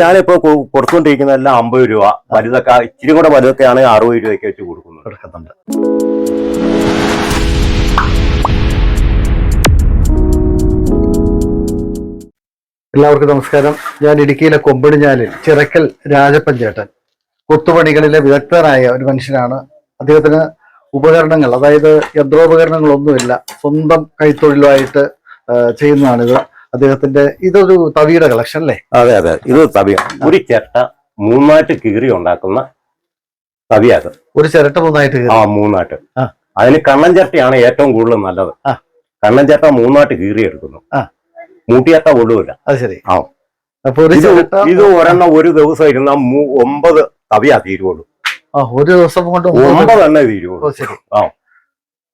ഞാനിപ്പോ കൊടുത്തോണ്ടിരിക്കുന്ന എല്ലാം അമ്പത് രൂപ. വലുതൊക്കെ ഇച്ചിരി കൂടെ വലുതൊക്കെ ആണെങ്കിൽ അറുപത് രൂപയ്ക്ക് വെച്ച് കൊടുക്കുന്നത്. എല്ലാവർക്കും നമസ്കാരം. ഞാൻ ഇടുക്കിയിലെ കൊമ്പടിഞ്ഞാലിൽ ചിറക്കൽ രാജപ്പഞ്ചേട്ടൻ. കൊത്തുപണികളിലെ വിദഗ്ധനായ ഒരു മനുഷ്യനാണ്. അദ്ദേഹത്തിന് ഉപകരണങ്ങൾ അതായത് യന്ത്രോപകരണങ്ങളൊന്നുമില്ല. സ്വന്തം കൈത്തൊഴിലുമായിട്ട് ചെയ്യുന്നതാണിത്. അദ്ദേഹത്തിന്റെ ഇതൊരു തവിയുടെ കളക്ഷൻ അല്ലേ? അതെ അതെ. ഇത് തവിയ ഒരു ചിരട്ട മൂന്നായിട്ട് കീറി ഉണ്ടാക്കുന്ന തവിയാത്. ഒരു ചിരട്ട മൂന്നായിട്ട് ആ മൂന്നായിട്ട്. അതിന് കണ്ണൻ ചിരട്ടയാണ് ഏറ്റവും കൂടുതൽ നല്ലത്. കണ്ണൻ ചിരട്ട മൂന്നായിട്ട് കീറി എടുക്കുന്നു. മൂട്ടിയട്ട കൊള്ളുമില്ല അത് ശരി. ആ. അപ്പൊ ഇത് ഒരെണ്ണം ഒരു ദിവസം ഇരുന്ന ഒമ്പത് തവിയാ തീരുവുള്ളൂ ഒരു ദിവസം കൊണ്ട് ഒമ്പത് എണ്ണേ തീരുവുള്ളൂ ആ.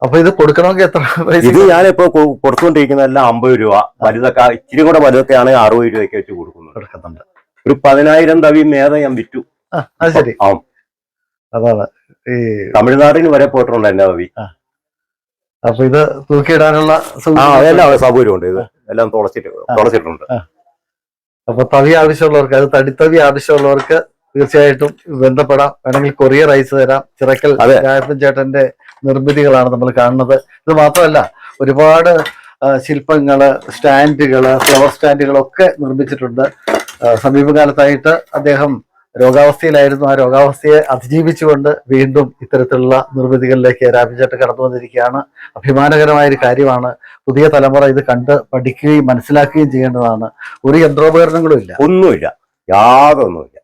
അപ്പൊ ഇത് കൊടുക്കണമെങ്കിൽ എത്ര പൈസ ഇത് ഞാനിപ്പോ കൊടുത്തുകൊണ്ടിരിക്കുന്നതെല്ലാം അമ്പത് രൂപ. വലുതൊക്കെ ഇച്ചിരി കൂടെ വലുതൊക്കെ ആണെങ്കിൽ അറുപത് രൂപയ്ക്ക് വെച്ച് കൊടുക്കുന്നത്. എടുക്കുന്നുണ്ട് ഒരു പതിനായിരം തവി മേധ ഞാൻ വിറ്റു. അത് ശരി. ആ. അതാണ് ഈ തമിഴ്നാടിന് വരെ പോയിട്ടുണ്ട് എന്റെ തവി. അപ്പൊ ഇത് തൂക്കിയിടാനുള്ള എല്ലാം സൗകര്യമുണ്ട്. ഇത് എല്ലാം തുളച്ചിട്ട് തുളച്ചിട്ടുണ്ട്. അപ്പൊ തവി ആവശ്യമുള്ളവർക്ക് അത് തടിത്തവി ആവശ്യമുള്ളവർക്ക് തീർച്ചയായിട്ടും ബന്ധപ്പെടാം. വേണമെങ്കിൽ കൊറിയർ അയച്ചു തരാം. ചിറക്കൽ. രാജപ്പൻ ചേട്ടന്റെ നിർമ്മിതികളാണ് നമ്മൾ കാണുന്നത്. ഇത് മാത്രമല്ല ഒരുപാട് ശില്പങ്ങൾ സ്റ്റാൻഡുകൾ ഫ്ലവർ സ്റ്റാൻഡുകളൊക്കെ നിർമ്മിച്ചിട്ടുണ്ട്. സമീപകാലത്തായിട്ട് അദ്ദേഹം രോഗാവസ്ഥയിലായിരുന്നു. ആ രോഗാവസ്ഥയെ അതിജീവിച്ചുകൊണ്ട് വീണ്ടും ഇത്തരത്തിലുള്ള നിർമ്മിതികളിലേക്ക് രാജചേട്ടൻ കടന്നു വന്നിരിക്കുകയാണ്. അഭിമാനകരമായ ഒരു കാര്യമാണ് പുതിയ തലമുറ ഇത് കണ്ട് പഠിക്കുകയും മനസ്സിലാക്കുകയും ചെയ്യേണ്ടതാണ്. ഒരു യന്ത്രോപകരണങ്ങളും ഇല്ല. ഒന്നുമില്ല. യാതൊന്നുമില്ല.